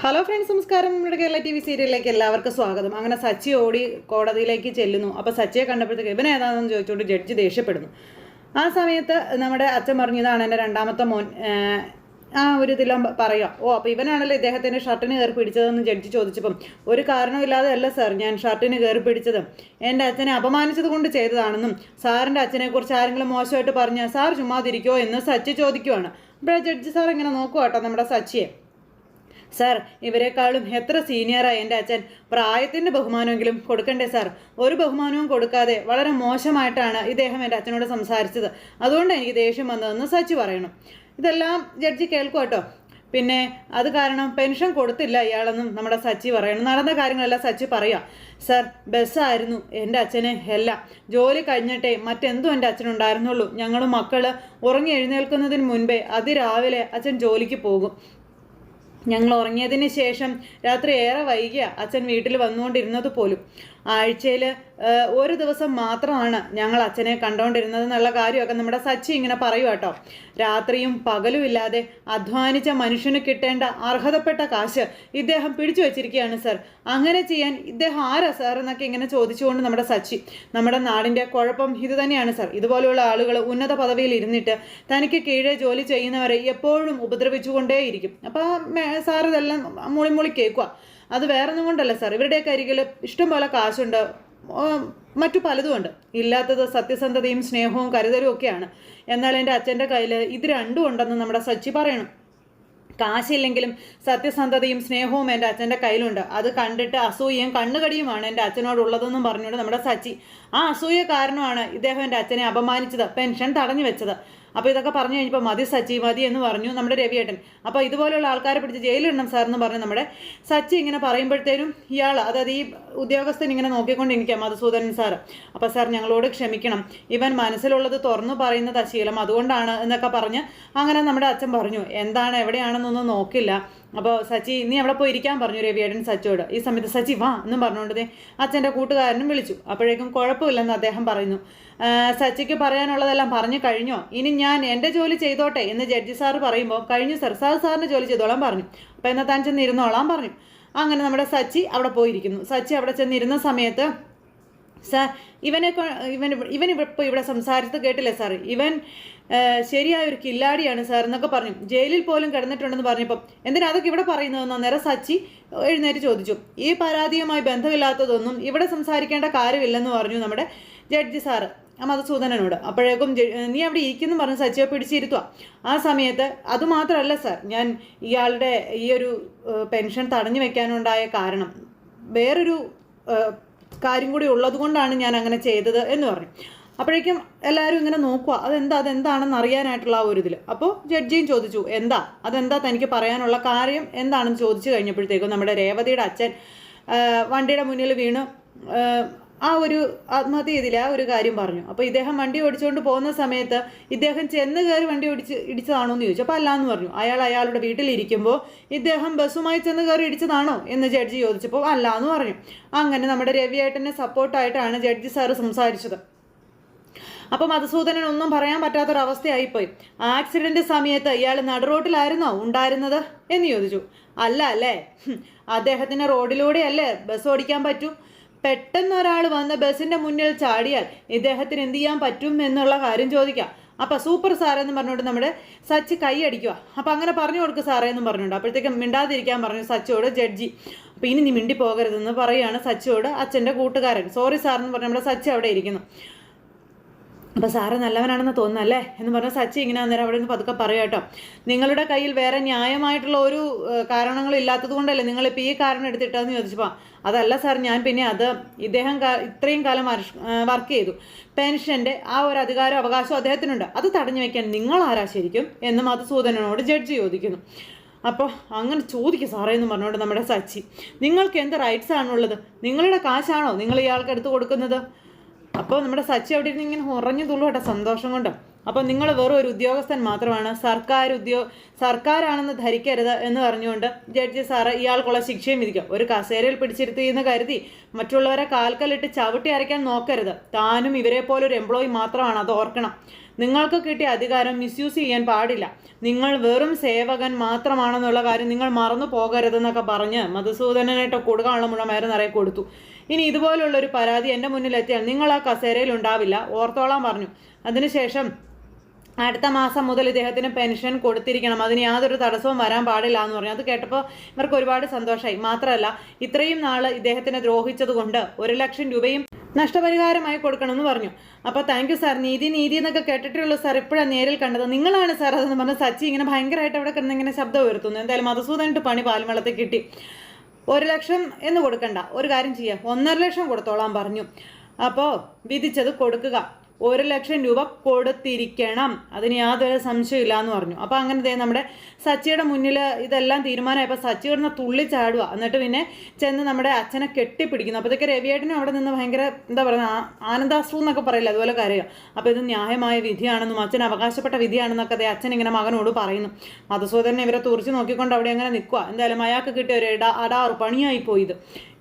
Hello friends നമസ്കാരം. നമ്മുടെ Kerala T V സീരിയലിലേക്ക് എല്ലാവർക്കും സ്വാഗതം. അങ്ങനെ സച്ചി ഓടി കോടതിയിലേക്ക് ചെല്ലുന്നു. അപ്പോൾ സച്ചിയെ കണ്ടപ്പോഴത്തേക്ക് ഇവൻ ഏതാണെന്ന് ചോദിച്ചുകൊണ്ട് ജഡ്ജ് ദേഷ്യപ്പെടുന്നു. ആ സമയത്ത് നമ്മുടെ അച്ഛൻ പറഞ്ഞതാണ് എന്റെ രണ്ടാമത്തെ മോൻ. ആ ഒരു ഇതിലും പറയാം ഓ അപ്പോൾ ഇവനാണല്ലോ ഇദ്ദേഹത്തിന്റെ ഷർട്ടിന് കയറി പിടിച്ചതെന്ന് ജഡ്ജി ചോദിച്ചപ്പം ഒരു കാരണമില്ലാതെ അല്ല സാർ ഞാൻ ഷർട്ടിന് കയറി പിടിച്ചത്. എന്റെ അച്ഛനെ അപമാനിച്ചത് കൊണ്ട് ചെയ്തതാണെന്നും സാറിന്റെ അച്ഛനെക്കുറിച്ച് ആരെങ്കിലും മോശമായിട്ട് പറഞ്ഞാൽ സാർ ചുമ്മാതിരിക്കോ എന്ന് സച്ചി ചോദിക്കുവാണ്. അപ്പോൾ ജഡ്ജി സാർ ഇങ്ങനെ നോക്കുക കേട്ടോ നമ്മുടെ സച്ചിയെ. സാർ ഇവരെക്കാളും എത്ര സീനിയറായി എന്റെ അച്ഛൻ? പ്രായത്തിന്റെ ബഹുമാനമെങ്കിലും കൊടുക്കണ്ടേ സാർ? ഒരു ബഹുമാനവും കൊടുക്കാതെ വളരെ മോശമായിട്ടാണ് ഇദ്ദേഹം എന്റെ അച്ഛനോട് സംസാരിച്ചത്. അതുകൊണ്ട് എനിക്ക് ദേഷ്യം വന്നതെന്ന് സച്ചി പറയണം. ഇതെല്ലാം ജഡ്ജി കേൾക്കും കേട്ടോ. പിന്നെ അത് കാരണം പെൻഷൻ കൊടുത്തില്ല ഇയാളെന്നും നമ്മുടെ സച്ചി പറയണം. നടന്ന കാര്യങ്ങളെല്ലാം സച്ചി പറയാം. സാർ ബസ്സായിരുന്നു. എന്റെ അച്ഛനെ എല്ലാം ജോലി കഴിഞ്ഞിട്ടേ മറ്റെന്തും എന്റെ അച്ഛനുണ്ടായിരുന്നുള്ളൂ. ഞങ്ങൾ മക്കൾ ഉറങ്ങി എഴുന്നേൽക്കുന്നതിന് മുൻപേ അതിരാവിലെ അച്ഛൻ ജോലിക്ക് പോകും. ഞങ്ങൾ ഉറങ്ങിയതിന് ശേഷം രാത്രി ഏറെ വൈകിയ അച്ഛൻ വീട്ടിൽ വന്നുകൊണ്ടിരുന്നത് പോലും. ആഴ്ചയിൽ ഒരു ദിവസം മാത്രമാണ് ഞങ്ങൾ അച്ഛനെ കണ്ടുകൊണ്ടിരുന്നത് എന്നുള്ള കാര്യമൊക്കെ നമ്മുടെ സച്ചി ഇങ്ങനെ പറയും കേട്ടോ. രാത്രിയും പകലും ഇല്ലാതെ അധ്വാനിച്ച മനുഷ്യന് കിട്ടേണ്ട അർഹതപ്പെട്ട കാശ് ഇദ്ദേഹം പിടിച്ചു വെച്ചിരിക്കുകയാണ് സർ. അങ്ങനെ ചെയ്യാൻ ഇദ്ദേഹം ആരാ സാർ എന്നൊക്കെ ഇങ്ങനെ ചോദിച്ചുകൊണ്ട് നമ്മുടെ സച്ചി നമ്മുടെ നാടിന്റെ കുഴപ്പം ഇത് തന്നെയാണ് സർ. ഇതുപോലെയുള്ള ആളുകൾ ഉന്നത പദവിയിൽ ഇരുന്നിട്ട് തനിക്ക് കീഴേ ജോലി ചെയ്യുന്നവരെ എപ്പോഴും ഉപദ്രവിച്ചുകൊണ്ടേയിരിക്കും. അപ്പോൾ സാർ ഇതെല്ലാം മുളിമുളി മുളി കേൾക്കുക അത് വേറൊന്നും കൊണ്ടല്ല സാർ. ഇവരുടെയൊക്കെ അരികിൽ ഇഷ്ടംപോലെ കാശുണ്ട്. മറ്റു പലതുമുണ്ട് ഇല്ലാത്തത് സത്യസന്ധതയും സ്നേഹവും കരുതലും ഒക്കെയാണ്. എന്നാൽ എന്റെ അച്ഛന്റെ കയ്യിൽ ഇത് രണ്ടും ഉണ്ടെന്ന് നമ്മുടെ സച്ചി പറയണം. കാശില്ലെങ്കിലും സത്യസന്ധതയും സ്നേഹവും എന്റെ അച്ഛന്റെ കയ്യിലുണ്ട്. അത് കണ്ടിട്ട് അസൂയയും കണ്ണുകടിയുമാണ് എന്റെ അച്ഛനോടുള്ളതെന്നും പറഞ്ഞുകൊണ്ട് നമ്മുടെ സച്ചി ആ അസൂയ കാരണമാണ് ഇദ്ദേഹം എന്റെ അച്ഛനെ അപമാനിച്ചത് പെൻഷൻ തടഞ്ഞു വെച്ചത്. അപ്പോൾ ഇതൊക്കെ പറഞ്ഞു കഴിഞ്ഞപ്പോൾ മതി സച്ചി മതി എന്ന് പറഞ്ഞു നമ്മുടെ രവിയേട്ടൻ. അപ്പോൾ ഇതുപോലെയുള്ള ആൾക്കാരെ പിടിച്ച് ജയിലിടണം സാർ എന്ന് പറഞ്ഞു നമ്മുടെ സച്ചി ഇങ്ങനെ പറയുമ്പോഴത്തേനും ഇയാൾ അതായത് ഈ ഉദ്യോഗസ്ഥൻ ഇങ്ങനെ നോക്കിക്കൊണ്ട് നോക്കിക്കൊണ്ടിരിക്കുക മധുസൂദനൻ സാർ അപ്പോൾ സാർ ഞങ്ങളോട് ക്ഷമിക്കണം. ഇവൻ മനസ്സിലുള്ളത് തുറന്നു പറയുന്നത് അശീലം അതുകൊണ്ടാണ് എന്നൊക്കെ പറഞ്ഞ് അങ്ങനെ നമ്മുടെ അച്ഛൻ പറഞ്ഞു. എന്താണ് എവിടെയാണെന്നൊന്നും നോക്കില്ല. അപ്പോൾ സച്ചി നീ അവിടെ പോയി ഇരിക്കാൻ പറഞ്ഞു രവിയേടൻ സച്ചിയോട്. ഈ സമയത്ത് സച്ചി വാ എന്നും പറഞ്ഞുകൊണ്ട് അച്ഛന്റെ കൂട്ടുകാരനും വിളിച്ചു. അപ്പോഴേക്കും കുഴപ്പമില്ലെന്ന് അദ്ദേഹം പറയുന്നു. സച്ചിക്ക് പറയാനുള്ളതെല്ലാം പറഞ്ഞു കഴിഞ്ഞോ? ഇനി ഞാൻ എന്റെ ജോലി ചെയ്തോട്ടെ എന്ന് ജഡ്ജി സാറ് പറയുമ്പോൾ കഴിഞ്ഞു സർ സാർ സാറിന്റെ ജോലി ചെയ്തോളാം പറഞ്ഞു. അപ്പോൾ എന്നാൽ താൻ ചെന്ന് പറഞ്ഞു. അങ്ങനെ നമ്മുടെ സച്ചി അവിടെ പോയിരിക്കുന്നു. സച്ചി അവിടെ ചെന്നിരുന്ന സമയത്ത് സാർ ഇവനെ ഇവൻ ഇവൻ ഇപ്പോൾ ഇവിടെ സംസാരിച്ചത് കേട്ടില്ലേ സാർ ഇവൻ ശരിയായ ഒരു കില്ലാടിയാണ് സാർ എന്നൊക്കെ പറഞ്ഞു. ജയിലിൽ പോലും കിടന്നിട്ടുണ്ടെന്ന് പറഞ്ഞപ്പം എന്തിനാ അതൊക്കെ ഇവിടെ പറയുന്നതെന്ന്? അന്നേരം സച്ചി എഴുന്നേറ്റ് ചോദിച്ചു. ഈ പരാതിയുമായി ബന്ധമില്ലാത്തതൊന്നും ഇവിടെ സംസാരിക്കേണ്ട കാര്യമില്ലെന്ന് പറഞ്ഞു നമ്മുടെ ജഡ്ജി സാറ് ആ മധുസൂദനനോട്. അപ്പോഴേക്കും നീ അവിടെ ഇരിക്കുന്നു പറഞ്ഞ് സച്ചിയെ പിടിച്ചിരുത്തുക ആ സമയത്ത് അതുമാത്രമല്ല സാർ ഞാൻ ഇയാളുടെ ഈ ഒരു പെൻഷൻ തടഞ്ഞു വെക്കാനുണ്ടായ കാരണം വേറൊരു കാര്യം കൂടി ഉള്ളത് കൊണ്ടാണ് ഞാൻ അങ്ങനെ ചെയ്തത് എന്ന് പറഞ്ഞു. അപ്പോഴേക്കും എല്ലാവരും ഇങ്ങനെ നോക്കുക അതെന്താ അതെന്താണെന്ന് അറിയാനായിട്ടുള്ള ആ ഒരു ഇതിൽ അപ്പോൾ ജഡ്ജിയും ചോദിച്ചു എന്താ അതെന്താ തനിക്ക് പറയാനുള്ള കാര്യം? എന്താണെന്ന് ചോദിച്ചു കഴിഞ്ഞപ്പോഴത്തേക്കും നമ്മുടെ രേവതിയുടെ അച്ഛൻ വണ്ടിയുടെ മുന്നിൽ വീണ് ആ, ഒരു ആത്മഹത്യ ചെയ്തില്ല ആ ഒരു കാര്യം പറഞ്ഞു. അപ്പോൾ ഇദ്ദേഹം വണ്ടി ഓടിച്ചുകൊണ്ട് പോകുന്ന സമയത്ത് ഇദ്ദേഹം ചെന്ന് കയറി വണ്ടി ഓടിച്ച് ഇടിച്ചതാണോ എന്ന് ചോദിച്ചു. അപ്പോൾ അല്ലാന്ന് പറഞ്ഞു. അയാൾ അയാളുടെ വീട്ടിലിരിക്കുമ്പോൾ ഇദ്ദേഹം ബസ്സുമായി ചെന്ന് കയറി ഇടിച്ചതാണോ എന്ന് ജഡ്ജി ചോദിച്ചപ്പോൾ അല്ല എന്ന് പറഞ്ഞു. അങ്ങനെ നമ്മുടെ രവിയേട്ടനെ സപ്പോർട്ടായിട്ടാണ് ജഡ്ജി സാറ് സംസാരിച്ചത്. അപ്പോൾ മധുസൂദനൻ ഒന്നും പറയാൻ പറ്റാത്തൊരവസ്ഥയായിപ്പോയി. ആക്സിഡന്റ് സമയത്ത് ഇയാൾ നടുറോട്ടിലായിരുന്നോ? ഉണ്ടായിരുന്നത്? എന്ന് ചോദിച്ചു. അല്ല അല്ലേ? അദ്ദേഹത്തിന് അദ്ദേഹത്തിന് റോഡിലൂടെയല്ലേ ബസ് ഓടിക്കാൻ പറ്റൂ? പെട്ടെന്ന് ഒരാൾ വന്ന് ബസ്സിന്റെ മുന്നിൽ ചാടിയാൽ ഇദ്ദേഹത്തിന് എന്ത് ചെയ്യാൻ പറ്റും എന്നുള്ള കാര്യം ചോദിക്കാം. അപ്പം സൂപ്പർ സാറെന്ന് പറഞ്ഞുകൊണ്ട് നമ്മുടെ സച്ച് കൈ അടിക്കുക അപ്പം അങ്ങനെ പറഞ്ഞു കൊടുക്കുക സാറേ എന്നും പറഞ്ഞുകൊണ്ട്. അപ്പോഴത്തേക്കും മിണ്ടാതിരിക്കാൻ പറഞ്ഞു സച്ചോട് ജഡ്ജി. അപ്പം ഇനി നീ മിണ്ടി പോകരുതെന്ന് പറയുകയാണ് സച്ചോട് അച്ഛന്റെ കൂട്ടുകാരൻ. സോറി സാർ എന്ന് പറഞ്ഞ് നമ്മുടെ സച്ച് അവിടെ ഇരിക്കുന്നു. അപ്പോൾ സാറ് നല്ലവനാണെന്ന് തോന്നുന്നല്ലേ എന്ന് പറഞ്ഞ സച്ചി ഇങ്ങനെ അന്നേരം അവിടെ നിന്ന് പതുക്കെ പറയാം കേട്ടോ. നിങ്ങളുടെ കയ്യിൽ വേറെ ന്യായമായിട്ടുള്ള ഒരു കാരണങ്ങളും ഇല്ലാത്തത് കൊണ്ടല്ലേ നിങ്ങളിപ്പോൾ ഈ കാരണം എടുത്തിട്ടെന്ന് ചോദിച്ചപ്പോൾ അതല്ല സാർ ഞാൻ പിന്നെ അത് ഇദ്ദേഹം ഇത്രയും കാലം വർക്ക് ചെയ്തു. പെൻഷന്റെ ആ ഒരു അധികാരം അവകാശം അദ്ദേഹത്തിനുണ്ട്. അത് തടഞ്ഞു വെക്കാൻ നിങ്ങൾ ആരാ ശരിക്കും? എന്ന് മധുസൂദനോട് ജഡ്ജ് ചോദിക്കുന്നു. അപ്പോൾ അങ്ങനെ ചോദിക്കും സാറേ എന്ന് പറഞ്ഞുകൊണ്ട് നമ്മുടെ സച്ചി നിങ്ങൾക്ക് എന്ത് റൈറ്റ്സ് ആണുള്ളത്? നിങ്ങളുടെ കാശാണോ നിങ്ങൾ ഇയാൾക്ക് എടുത്ത് കൊടുക്കുന്നത്? അപ്പോൾ നമ്മുടെ സച്ചി അവിടെ ഇരുന്ന് ഇങ്ങനെ ഉറഞ്ഞു തുള്ളു കേട്ടോ സന്തോഷം കൊണ്ട്. അപ്പോൾ നിങ്ങൾ വെറും ഒരു ഉദ്യോഗസ്ഥൻ മാത്രമാണ്. സർക്കാർ ഉദ്യോ സർക്കാരാണെന്ന് ധരിക്കരുത് എന്ന് പറഞ്ഞുകൊണ്ട് ജഡ്ജി സാറ് ഇയാൾക്കുള്ള ശിക്ഷയും വിധിക്കും. ഒരു കസേരയിൽ പിടിച്ചിരുത്തി എന്ന് കരുതി മറ്റുള്ളവരെ കാൽക്കല്ലിട്ട് ചവിട്ടി അരയ്ക്കാൻ നോക്കരുത്. താനും ഇവരെ പോലെ ഒരു എംപ്ലോയി മാത്രമാണ് അത് ഓർക്കണം. നിങ്ങൾക്ക് കിട്ടിയ അധികാരം മിസ്യൂസ് ചെയ്യാൻ പാടില്ല. നിങ്ങൾ വെറും സേവകൻ മാത്രമാണെന്നുള്ള കാര്യം നിങ്ങൾ മറന്നു പോകരുതെന്നൊക്കെ പറഞ്ഞ് മധുസൂദനനായിട്ട് കൊടുക്കാനുള്ള വയറ് നിറയെ കൊടുത്തു. ഇനി ഇതുപോലുള്ള ഒരു പരാതി എന്റെ മുന്നിലെത്തിയാൽ നിങ്ങൾ ആ കസേരയിൽ ഉണ്ടാവില്ല ഓർത്തോളാൻ പറഞ്ഞു. അതിനുശേഷം അടുത്ത മാസം മുതൽ ഇദ്ദേഹത്തിന് പെൻഷൻ കൊടുത്തിരിക്കണം. അതിന് യാതൊരു തടസ്സവും വരാൻ പാടില്ല എന്ന് പറഞ്ഞു. അത് കേട്ടപ്പോൾ ഇവർക്ക് ഒരുപാട് സന്തോഷമായി. മാത്രമല്ല ഇത്രയും നാൾ ഇദ്ദേഹത്തിനെ ദ്രോഹിച്ചതുകൊണ്ട് ഒരു ലക്ഷം രൂപയും നഷ്ടപരിഹാരമായി കൊടുക്കണമെന്ന് പറഞ്ഞു. അപ്പോൾ താങ്ക് യു സാർ നീതി നീതി എന്നൊക്കെ കേട്ടിട്ടുള്ളൂ സാർ ഇപ്പോഴാണ് നേരിൽ കണ്ടത്. നിങ്ങളാണ് സാർ അതെന്ന് പറഞ്ഞ സച്ചി ഇങ്ങനെ ഭയങ്കരമായിട്ട് അവിടെ കിടന്ന് ഇങ്ങനെ ശബ്ദം ഉയർത്തുന്നു. എന്തായാലും മധുസൂദനിട്ട് പണി പാൽമളത്തിൽ കിട്ടി. ഒരു ലക്ഷം എന്ന് കൊടുക്കണ്ട. ഒരു കാര്യം ചെയ്യാം. ഒന്നര ലക്ഷം കൊടുത്തോളാം പറഞ്ഞു. അപ്പോൾ വിധിച്ചത് കൊടുക്കുക. ഒരു ലക്ഷം രൂപ കൊടുത്തിരിക്കണം. അതിന് യാതൊരു സംശയമില്ല എന്ന് പറഞ്ഞു. അപ്പോൾ അങ്ങനെ ദേ നമ്മുടെ സച്ചിയുടെ മുന്നിൽ ഇതെല്ലാം തീരുമാനമായപ്പോൾ സച്ചി തുള്ളി തുള്ളിച്ചാടുക എന്നിട്ട് പിന്നെ ചെന്ന് നമ്മുടെ അച്ഛനെ കെട്ടിപ്പിടിക്കുന്നു. അപ്പോഴത്തേക്ക് രവിയേട്ടനും അവിടെ നിന്ന് ഭയങ്കര എന്താ പറയുക ആനന്ദാശ്രു എന്നൊക്കെ പറയില്ല അതുപോലെ കരയുക അപ്പോൾ ഇത് ന്യായമായ വിധിയാണെന്നും അച്ഛൻ അവകാശപ്പെട്ട വിധിയാണെന്നൊക്കെ അതേ അച്ഛൻ ഇങ്ങനെ മകനോട് പറയുന്നു. മധുസൂദനെ ഇവരെ തുറച്ച് നോക്കിക്കൊണ്ട് അവിടെ അങ്ങനെ നിൽക്കുക എന്തായാലും അയാൾക്ക് കിട്ടിയ ഒരു ഇട അടാറ് പണിയായി പോയത്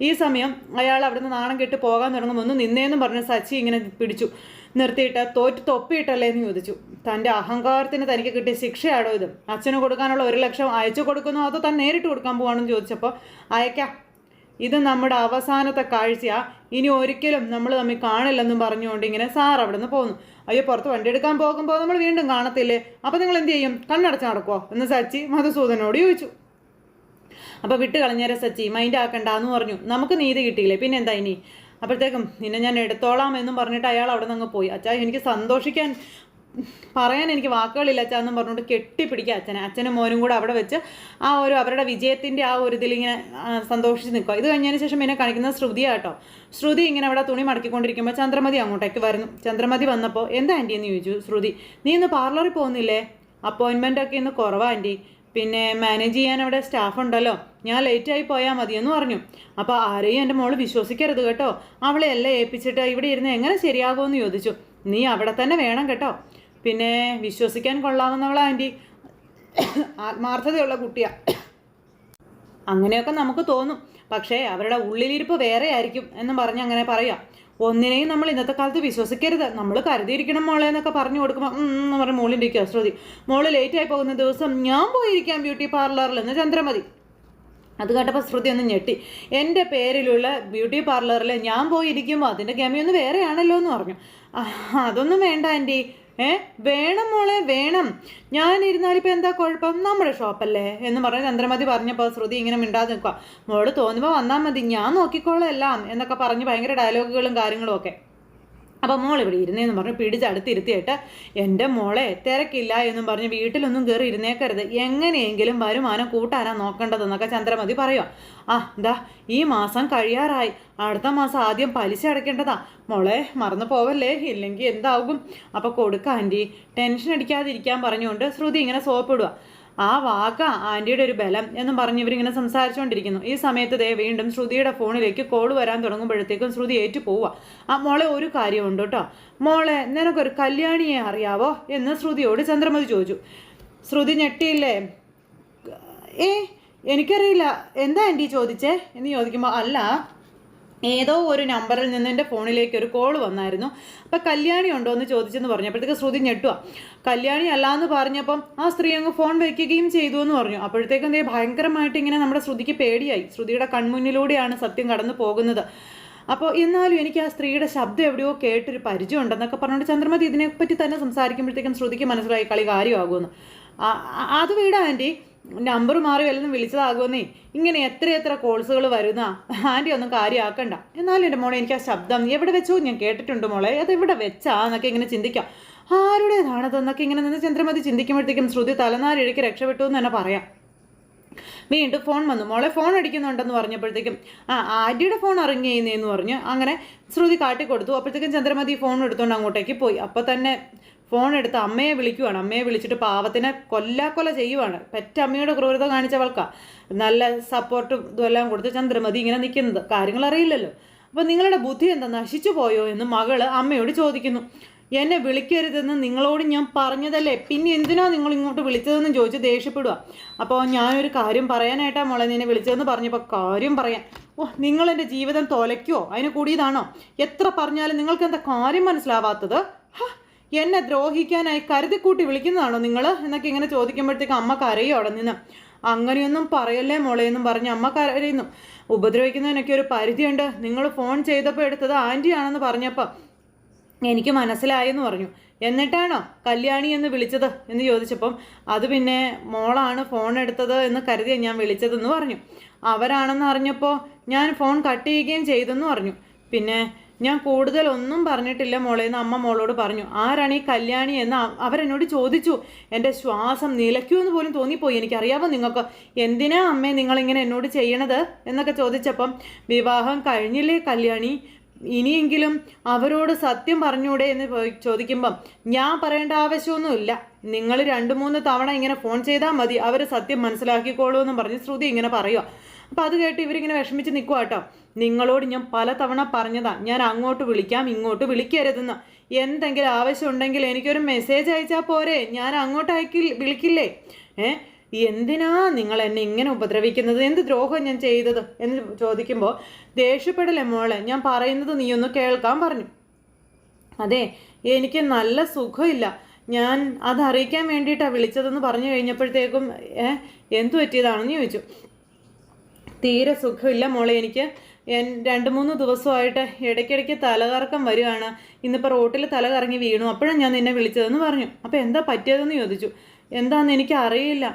ഈ സമയം അയാൾ അവിടുന്ന് നാണം കെട്ട് പോകാൻ തുടങ്ങുമ്പോൾ ഒന്ന് നിന്നേന്നും പറഞ്ഞ് സച്ചി ഇങ്ങനെ പിടിച്ചു. നിർത്തിയിട്ട് തോറ്റ് തൊപ്പിയിട്ടല്ലേ എന്ന് ചോദിച്ചു. തന്റെ അഹങ്കാരത്തിന് തനിക്ക് കിട്ടിയ ശിക്ഷയാണോ ഇത്? അച്ഛന് കൊടുക്കാനുള്ള ഒരു ലക്ഷം അയച്ചു കൊടുക്കുന്നു അതോ താൻ നേരിട്ട് കൊടുക്കാൻ പോവാണെന്ന് ചോദിച്ചപ്പോൾ അയക്കാം. ഇത് നമ്മുടെ അവസാനത്തെ കാഴ്ചയാ. ഇനി ഒരിക്കലും നമ്മൾ തമ്മിൽ കാണില്ലെന്നും പറഞ്ഞുകൊണ്ട് ഇങ്ങനെ സാർ അവിടെ നിന്ന് പോകുന്നു അയ്യോ പുറത്ത് വണ്ടി എടുക്കാൻ പോകുമ്പോൾ നമ്മൾ വീണ്ടും കാണത്തില്ലേ? അപ്പോൾ നിങ്ങൾ എന്ത് ചെയ്യും? കണ്ണടച്ച് നടക്കുമോ എന്ന് സച്ചി മധുസൂദനോട് ചോദിച്ചു. അപ്പോൾ വിട്ട് കളഞ്ഞേരെ സച്ചി മൈൻഡ് ആക്കണ്ടെന്ന് പറഞ്ഞു. നമുക്ക് നീതി കിട്ടിയില്ലേ? പിന്നെന്താ ഇനി? അപ്പോഴത്തേക്കും നിന്നെ ഞാൻ എടുത്തോളാം എന്നും പറഞ്ഞിട്ട് അയാൾ അവിടെ നിന്ന് പോയി. അച്ഛാ എനിക്ക് സന്തോഷിക്കാൻ പറയാൻ എനിക്ക് വാക്കുകളില്ല അച്ഛാ എന്നും പറഞ്ഞുകൊണ്ട് കെട്ടിപ്പിടിക്കുക അച്ഛനെ. അച്ഛനും മോനും കൂടെ അവിടെ വെച്ച് ആ ഒരു അവരുടെ വിജയത്തിന്റെ ആ ഒരു ഇതിലിങ്ങനെ സന്തോഷിച്ച് നിൽക്കുക. ഇത് കഴിഞ്ഞതിന് ശേഷം എന്നെ കാണിക്കുന്നത് ശ്രുതിയാട്ടോ ശ്രുതി ഇങ്ങനെ അവിടെ തുണി മടക്കിക്കൊണ്ടിരിക്കുമ്പോൾ ചന്ദ്രമതി അങ്ങോട്ടേക്ക് വരുന്നു. ചന്ദ്രമതി വന്നപ്പോൾ എന്താ ആന്റി? എന്ന് ചോദിച്ചു ശ്രുതി. നീ ഇന്ന് പാർലറിൽ പോകുന്നില്ലേ? അപ്പോയിൻമെന്റ് ഒക്കെ ഇന്ന് കുറവാ ആന്റി. പിന്നെ മാനേജ് ചെയ്യാൻ അവിടെ സ്റ്റാഫ് ഉണ്ടല്ലോ. ഞാൻ ലേറ്റായി പോയാൽ മതിയെന്ന് പറഞ്ഞു അപ്പോൾ ആരെയും എന്റെ മോൾ വിശ്വസിക്കരുത് കേട്ടോ. അവളെ എല്ലാം ഏൽപ്പിച്ചിട്ട് ഇവിടെ ഇരുന്ന് എങ്ങനെ ശരിയാകുമെന്ന് ചോദിച്ചു. നീ അവിടെ തന്നെ വേണം കേട്ടോ. പിന്നെ വിശ്വസിക്കാൻ കൊള്ളാവുന്നവളാ ആന്റി. ആത്മാർത്ഥതയുള്ള കുട്ടിയാ. അങ്ങനെയൊക്കെ നമുക്ക് തോന്നും. പക്ഷേ അവരുടെ ഉള്ളിലിരിപ്പ് വേറെ ആയിരിക്കും എന്നും പറഞ്ഞ് അങ്ങനെ പറയാം. ഒന്നിനെയും നമ്മൾ ഇന്നത്തെ കാലത്ത് വിശ്വസിക്കരുത്. നമ്മൾ കരുതിയിരിക്കണം മോളെ എന്നൊക്കെ പറഞ്ഞു കൊടുക്കുമ്പോൾ പറഞ്ഞ മോളിന്റെ ഇരിക്കുക. ശ്രുതി മോൾ ലേറ്റായി പോകുന്ന ദിവസം ഞാൻ പോയിരിക്കാം ബ്യൂട്ടി പാർലറിൽ എന്ന് ചന്ദ്രമതി. അത് കേട്ടപ്പോൾ ശ്രുതി ഒന്ന് ഞെട്ടി. എന്റെ പേരിലുള്ള ബ്യൂട്ടി പാർലറിൽ ഞാൻ പോയിരിക്കുമ്പോൾ അതിന്റെ ഗമയൊന്ന് വേറെയാണല്ലോ എന്ന് പറഞ്ഞു. "ആ, അതൊന്നും വേണ്ട ആന്റി. ഏ? വേണം മോളെ വേണം. ഞാൻ ഇരുന്നാലിപ്പോൾ എന്താ കുഴപ്പം? നമ്മുടെ ഷോപ്പല്ലേ? എന്ന് പറഞ്ഞ് ചന്ദ്രമതി പറഞ്ഞപ്പോൾ ശ്രുതി ഇങ്ങനെ മിണ്ടാതെ നിൽക്കുക മോൾ തോന്നുമ്പോൾ വന്നാൽ മതി. ഞാൻ നോക്കിക്കോളാം എന്നൊക്കെ പറഞ്ഞ് ഭയങ്കര ഡയലോഗുകളും കാര്യങ്ങളും ഒക്കെ. അപ്പോൾ മോൾ ഇവിടെ ഇരുന്നേന്ന് പറഞ്ഞ് പിടിച്ചടുത്തിരുത്തിയിട്ട് എന്റെ മോളെ തിരക്കില്ല എന്നും പറഞ്ഞ് വീട്ടിലൊന്നും കയറി ഇരുന്നേക്കരുത്. എങ്ങനെയെങ്കിലും വരുമാനം കൂട്ടാനാ നോക്കേണ്ടതെന്നൊക്കെ ചന്ദ്രമതി പറയുക ആ എന്താ ഈ മാസം കഴിയാറായി. അടുത്ത മാസം ആദ്യം പലിശ അടയ്ക്കേണ്ടതാ. മോളെ മറന്നു പോവല്ലേ? ഇല്ലെങ്കിൽ എന്താകും? അപ്പോൾ കൊടുക്ക ടെൻഷൻ അടിക്കാതിരിക്കാൻ പറഞ്ഞുകൊണ്ട് ശ്രുതി ഇങ്ങനെ സോപ്പിടുക ആ വാക്ക ആന്റിയുടെ ഒരു ബലം എന്നും പറഞ്ഞ് ഇവരിങ്ങനെ സംസാരിച്ചുകൊണ്ടിരിക്കുന്നു. ഈ സമയത്ത് ദേ വീണ്ടും ശ്രുതിയുടെ ഫോണിലേക്ക് കോൾ വരാൻ തുടങ്ങുമ്പോഴത്തേക്കും ശ്രുതി ഏറ്റു പോവുക. ആ മോളെ ഒരു കാര്യമുണ്ട് കേട്ടോ. മോളെ നിനക്കൊരു കല്യാണിയെ അറിയാവോ എന്ന് ശ്രുതിയോട് ചന്ദ്രമതി ചോദിച്ചു. ശ്രുതി ഞെട്ടിയില്ലേ? ഏ എനിക്കറിയില്ല. എന്താ ആന്റി ചോദിച്ചേ? എന്ന് ചോദിക്കുമ്പോൾ അല്ല ഏതോ ഒരു നമ്പറിൽ നിന്ന് എന്റെ ഫോണിലേക്ക് ഒരു കോൾ വന്നായിരുന്നു. അപ്പം കല്യാണി ഉണ്ടോ എന്ന് ചോദിച്ചെന്ന് പറഞ്ഞപ്പോഴത്തേക്ക് ശ്രുതി ഞെട്ടുക കല്യാണി അല്ല എന്ന് പറഞ്ഞപ്പം ആ സ്ത്രീ അങ്ങ് ഫോൺ വയ്ക്കുകയും ചെയ്തു എന്ന് പറഞ്ഞു. അപ്പോഴത്തേക്കും എന്തേ ഭയങ്കരമായിട്ട് ഇങ്ങനെ നമ്മുടെ ശ്രുതിക്ക് പേടിയായി. ശ്രുതിയുടെ കൺമുന്നിലൂടെയാണ് സത്യം കടന്നു പോകുന്നത്. അപ്പോൾ എന്നാലും എനിക്ക് ആ സ്ത്രീയുടെ ശബ്ദം എവിടെയോ കേട്ടൊരു പരിചയം ഉണ്ടെന്നൊക്കെ പറഞ്ഞുകൊണ്ട് ചന്ദ്രമതി ഇതിനെപ്പറ്റി തന്നെ സംസാരിക്കുമ്പോഴത്തേക്കും ശ്രുതിക്ക് മനസ്സിലായി കളി കാര്യമാകുമെന്ന്. അത് വീടാ ആന്റി. നമ്പർ മാറി വല്ലതും വിളിച്ചതാകുമെന്നേ. ഇങ്ങനെ എത്ര എത്ര കോൾസുകൾ വരുന്ന. ആന്റി ഒന്നും കാര്യമാക്കണ്ട എന്നാലും എന്റെ മോളെ എനിക്ക് ആ ശബ്ദം എവിടെ വെച്ചോ ഞാൻ കേട്ടിട്ടുണ്ട് മോളെ. അത് എവിടെ വെച്ചാ എന്നൊക്കെ ഇങ്ങനെ ചിന്തിക്കാം. ആരുടേതാണതെന്നൊക്കെ ഇങ്ങനെ നിന്ന് ചന്ദ്രമതി ചിന്തിക്കുമ്പോഴത്തേക്കും ശ്രുതി തലനാരിഴയ്ക്ക് രക്ഷപ്പെട്ടു എന്ന് തന്നെ പറയാം. വീണ്ടും ഫോൺ വന്നു. മോളെ ഫോൺ അടിക്കുന്നുണ്ടെന്ന് പറഞ്ഞപ്പോഴത്തേക്കും ആ ആര്യയുടെ ഫോൺ ഇറങ്ങിയെന്ന് ചെയ്യുന്നതെന്ന് പറഞ്ഞ് അങ്ങനെ ശ്രുതി കാട്ടിക്കൊടുത്തു. അപ്പോഴത്തേക്കും ചന്ദ്രമതി ഫോൺ എടുത്തുകൊണ്ട് അങ്ങോട്ടേക്ക് പോയി. അപ്പോൾ തന്നെ ഫോൺ എടുത്ത് അമ്മയെ വിളിക്കുവാണ്. അമ്മയെ വിളിച്ചിട്ട് പാവത്തിനെ കൊല്ലാക്കൊല ചെയ്യുവാണ്. പെറ്റ പെറ്റമ്മയുടെ ക്രൂരത കാണിച്ചവൾക്കാ. നല്ല സപ്പോർട്ടും ഇതുമെല്ലാം കൊടുത്ത് ചന്ദ്രമതി ഇങ്ങനെ നിൽക്കുന്നത്. കാര്യങ്ങൾ അറിയില്ലല്ലോ അപ്പോൾ നിങ്ങളുടെ ബുദ്ധി എന്താ? നശിച്ചു പോയോ എന്ന് മകൾ അമ്മയോട് ചോദിക്കുന്നു. എന്നെ വിളിക്കരുതെന്ന് നിങ്ങളോട് ഞാൻ പറഞ്ഞതല്ലേ? പിന്നെ എന്തിനാ നിങ്ങൾ ഇങ്ങോട്ട് വിളിച്ചതെന്ന് ചോദിച്ച് ദേഷ്യപ്പെടുക അപ്പോൾ ഞാനൊരു കാര്യം പറയാനായിട്ടാ മോളെ നിന്നെ വിളിച്ചതെന്ന് പറഞ്ഞപ്പോൾ കാര്യം പറയാൻ ഓ നിങ്ങൾ എന്റെ ജീവിതം തോലയ്ക്കോ അതിന് കൂടിയതാണോ? എത്ര പറഞ്ഞാലും നിങ്ങൾക്ക് എന്താ കാര്യം മനസ്സിലാവാത്തത്? ഹ, എന്നെ ദ്രോഹിക്കാനായി കരുതിക്കൂട്ടി വിളിക്കുന്നതാണോ നിങ്ങൾ എന്നൊക്കെ ഇങ്ങനെ ചോദിക്കുമ്പോഴത്തേക്ക് അമ്മ കരയോ അവിടെ നിന്ന്. അങ്ങനെയൊന്നും പറയല്ലേ മോളെ എന്നും പറഞ്ഞ് അമ്മ കരയുന്നു. ഉപദ്രവിക്കുന്നതിനൊക്കെ ഒരു പരിധിയുണ്ട്. നിങ്ങൾ ഫോൺ ചെയ്തപ്പോൾ എടുത്തത് ആന്റിയാണെന്ന് പറഞ്ഞപ്പോൾ എനിക്ക് മനസ്സിലായെന്ന് പറഞ്ഞു. എന്നിട്ടാണോ കല്യാണി എന്ന് വിളിച്ചത് എന്ന് ചോദിച്ചപ്പം അത് പിന്നെ മോളാണ് ഫോൺ എടുത്തത് എന്ന് കരുതിയ ഞാൻ വിളിച്ചതെന്ന് പറഞ്ഞു. അവരാണെന്ന് അറിഞ്ഞപ്പോൾ ഞാൻ ഫോൺ കട്ട് ചെയ്യുകയും ചെയ്തെന്ന് പറഞ്ഞു. പിന്നെ ഞാൻ കൂടുതൽ ഒന്നും പറഞ്ഞിട്ടില്ല മോളെ എന്ന് അമ്മ മോളോട് പറഞ്ഞു. ആരാണ് ഈ കല്യാണി? എന്ന് അവരെന്നോട് ചോദിച്ചു. എന്റെ ശ്വാസം നിലയ്ക്കുമെന്ന് പോലും തോന്നിപ്പോയി. എനിക്കറിയാവോ നിങ്ങൾക്ക് എന്തിനാ അമ്മേ നിങ്ങളിങ്ങനെ എന്നോട് ചെയ്യണത്? എന്നൊക്കെ ചോദിച്ചപ്പം വിവാഹം കഴിഞ്ഞില്ലേ കല്യാണി? ഇനിയെങ്കിലും അവരോട് സത്യം പറഞ്ഞൂടെ എന്ന് ചോദിക്കുമ്പം ഞാൻ പറയേണ്ട ആവശ്യമൊന്നുമില്ല. നിങ്ങൾ രണ്ട് മൂന്ന് തവണ ഇങ്ങനെ ഫോൺ ചെയ്താൽ മതി. അവർ സത്യം മനസ്സിലാക്കിക്കോളൂ എന്ന് പറഞ്ഞ് ശ്രുതി ഇങ്ങനെ പറയുക അപ്പം അത് കേട്ട് ഇവരിങ്ങനെ വിഷമിച്ച് നിൽക്കുക കേട്ടോ. നിങ്ങളോട് ഞാൻ പല തവണ പറഞ്ഞതാ. ഞാൻ അങ്ങോട്ട് വിളിക്കാം ഇങ്ങോട്ട് വിളിക്കരുതെന്ന്. എന്തെങ്കിലും ആവശ്യമുണ്ടെങ്കിൽ എനിക്കൊരു മെസ്സേജ് അയച്ചാൽ പോരെ. ഞാൻ അങ്ങോട്ട് അയക്കി വിളിക്കില്ലേ? ഏ? എന്തിനാ നിങ്ങൾ എന്നെ ഇങ്ങനെ ഉപദ്രവിക്കുന്നത്? എന്ത് ദ്രോഹം ഞാൻ ചെയ്തത്? എന്ന് ചോദിക്കുമ്പോൾ ദേഷ്യപ്പെടലേ മോളെ? ഞാൻ പറയുന്നത് നീ ഒന്ന് കേൾക്കാൻ പറഞ്ഞു. അതെ എനിക്ക് നല്ല സുഖമില്ല. ഞാൻ അതറിയിക്കാൻ വേണ്ടിയിട്ടാണ് വിളിച്ചതെന്ന് പറഞ്ഞു കഴിഞ്ഞപ്പോഴത്തേക്കും എന്തു പറ്റിയതാണെന്ന് ചോദിച്ചു. തീരെ സുഖമില്ല മോളെ. എനിക്ക് രണ്ട് മൂന്ന് ദിവസമായിട്ട് ഇടയ്ക്കിടയ്ക്ക് തലകറക്കം വരികയാണ്. ഇന്നിപ്പോൾ റോട്ടിൽ തല കറങ്ങി വീണു. അപ്പോഴാണ് ഞാൻ നിന്നെ വിളിച്ചതെന്ന് പറഞ്ഞു. അപ്പോൾ എന്താ പറ്റിയതെന്ന് ചോദിച്ചു. എന്താണെന്ന് എനിക്ക് അറിയില്ല.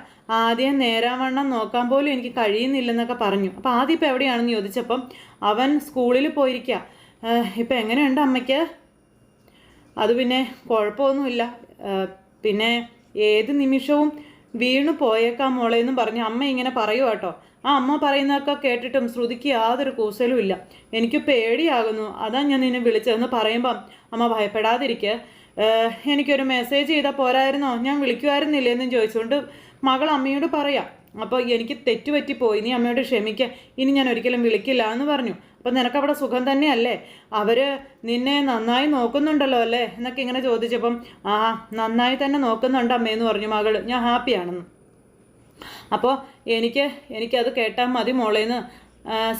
ആദ്യം നേരാവണ്ണം നോക്കാൻ പോലും എനിക്ക് കഴിയുന്നില്ലെന്നൊക്കെ പറഞ്ഞു. അപ്പോൾ ആദ്യം ഇപ്പോൾ എവിടെയാണെന്ന് ചോദിച്ചപ്പം അവൻ സ്കൂളിൽ പോയിരിക്കുക ഇപ്പം എങ്ങനെയുണ്ട് അമ്മയ്ക്ക്? അത് പിന്നെ കുഴപ്പമൊന്നുമില്ല. പിന്നെ ഏത് നിമിഷവും വീണു പോയേക്കാം മോളെ എന്നും പറഞ്ഞ് അമ്മ ഇങ്ങനെ പറയുക കേട്ടോ. ആ അമ്മ പറയുന്നതൊക്കെ കേട്ടിട്ടും ശ്രുതിക്ക് യാതൊരു കൂസലും ഇല്ല. എനിക്ക് പേടിയാകുന്നു. അതാ ഞാൻ നിന്നെ വിളിച്ചതെന്ന് പറയുമ്പം അമ്മ ഭയപ്പെടാതിരിക്കുക എനിക്കൊരു മെസ്സേജ് ചെയ്താൽ പോരായിരുന്നോ? ഞാൻ വിളിക്കുമായിരുന്നില്ലേ എന്നും ചോദിച്ചുകൊണ്ട് മകൾ അമ്മയോട് പറയാം. അപ്പോൾ എനിക്ക് തെറ്റുപറ്റിപ്പോയി. നീ അമ്മയോട് ക്ഷമിക്കുക ഇനി ഞാൻ ഒരിക്കലും വിളിക്കില്ല എന്ന് പറഞ്ഞു. അപ്പം നിനക്കവിടെ സുഖം തന്നെയല്ലേ? അവർ നിന്നെ നന്നായി നോക്കുന്നുണ്ടല്ലോ അല്ലേ? എന്നൊക്കെ ഇങ്ങനെ ചോദിച്ചപ്പം ആ നന്നായി തന്നെ നോക്കുന്നുണ്ട് അമ്മയെന്ന് പറഞ്ഞു മകൾ ഞാൻ ഹാപ്പിയാണെന്ന് അപ്പോൾ എനിക്ക് എനിക്കത് കേട്ടാൽ മതി മോളേന്ന്.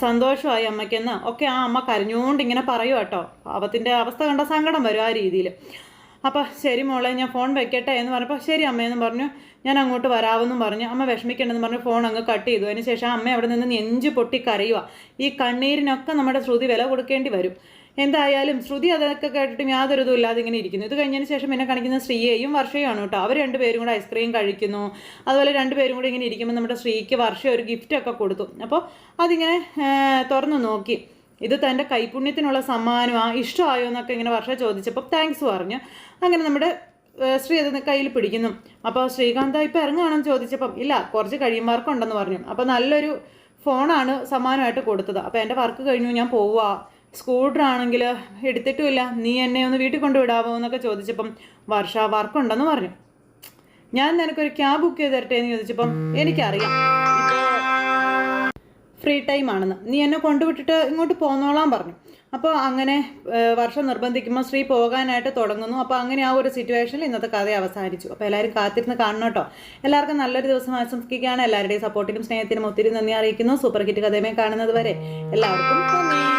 സന്തോഷമായി അമ്മയ്ക്കെന്ന്. ഒക്കെ ആ അമ്മ കരഞ്ഞുകൊണ്ട് ഇങ്ങനെ പറയും കേട്ടോ. അവത്തിന്റെ അവസ്ഥ കണ്ട സങ്കടം വരും ആ രീതിയിൽ അപ്പോൾ ശരി മോളെ ഞാൻ ഫോൺ വെക്കട്ടെ എന്ന് പറഞ്ഞപ്പോൾ ശരി അമ്മയെന്ന് പറഞ്ഞു. ഞാൻ അങ്ങോട്ട് വരാമെന്നും പറഞ്ഞ്. അമ്മ വിഷമിക്കണ്ടെന്ന് പറഞ്ഞ്. ഫോൺ അങ്ങ് കട്ട് ചെയ്തു. അതിന് ശേഷം അമ്മ അവിടെ നിന്ന് നെഞ്ച് പൊട്ടി കരയുക ഈ കണ്ണീരിനൊക്കെ നമ്മുടെ ശ്രുതി വില കൊടുക്കേണ്ടി വരും. എന്തായാലും ശ്രുതി അതൊക്കെ കേട്ടിട്ടും യാതൊരു ഇതും ഇല്ലാതെ ഇങ്ങനെ ഇരിക്കുന്നു. ഇത് കഴിഞ്ഞതിന് ശേഷം എന്നെ കാണിക്കുന്ന ശ്രീയെയും വർഷയുമാണ് കേട്ടോ. അവർ രണ്ടുപേരും കൂടെ ഐസ്ക്രീം കഴിക്കുന്നു. അതുപോലെ രണ്ടുപേരും കൂടി ഇങ്ങനെ ഇരിക്കുമ്പോൾ നമ്മുടെ ശ്രീക്ക് വർഷ ഒരു ഗിഫ്റ്റൊക്കെ കൊടുത്തു. അപ്പോൾ അതിങ്ങനെ തുറന്നു നോക്കി. ഇത് തന്റെ കൈപുണ്യത്തിനുള്ള സമ്മാനമാണ് ഇഷ്ടമായോ എന്നൊക്കെ ഇങ്ങനെ വർഷ ചോദിച്ചപ്പോൾ താങ്ക്സ് പറഞ്ഞു. അങ്ങനെ നമ്മുടെ ശ്രീ അത് കയ്യിൽ പിടിക്കുന്നു. അപ്പോൾ ശ്രീകാന്ത ഇപ്പോൾ ഇറങ്ങുകയാണെന്ന് ചോദിച്ചപ്പം ഇല്ല കുറച്ച് കഴിയുമാർക്കുണ്ടെന്ന് പറഞ്ഞു. അപ്പോൾ നല്ലൊരു ഫോണാണ് സമ്മാനമായിട്ട് കൊടുത്തത്. അപ്പോൾ എന്റെ വർക്ക് കഴിഞ്ഞു ഞാൻ പോവുക സ്കൂട്ടർ ആണെങ്കിൽ എടുത്തിട്ടുമില്ല. നീ എന്നെ ഒന്ന് വീട്ടിൽ കൊണ്ടുവിടാവോ എന്നൊക്കെ ചോദിച്ചപ്പം വർഷ വർക്കുണ്ടെന്ന് പറഞ്ഞു. ഞാൻ നിനക്കൊരു ക്യാബ് ബുക്ക് ചെയ്ത് തരട്ടെ എന്ന് ചോദിച്ചപ്പം എനിക്കറിയാം. ഫ്രീ ടൈം ആണെന്ന്. നീ എന്നെ കൊണ്ടുവിട്ടിട്ട് ഇങ്ങോട്ട് പോന്നോളാൻ പറഞ്ഞു. അപ്പോൾ അങ്ങനെ വർഷം നിർബന്ധിക്കുമ്പോൾ ശ്രീ പോകാനായിട്ട് തുടങ്ങുന്നു. അപ്പോൾ അങ്ങനെ ആ ഒരു സിറ്റുവേഷനിൽ ഇന്നത്തെ കഥ അവസാനിച്ചു. അപ്പോൾ എല്ലാവരും കാത്തിരുന്ന് കാണണം കേട്ടോ. എല്ലാവർക്കും നല്ലൊരു ദിവസം ആശംസിക്കുകയാണ്. എല്ലാവരുടെയും സപ്പോർട്ടിനും സ്നേഹത്തിനും ഒത്തിരി നന്ദി അറിയിക്കുന്നു. സൂപ്പർ ഹിറ്റ് കഥയുമേ കാണുന്നത് വരെ എല്ലാവർക്കും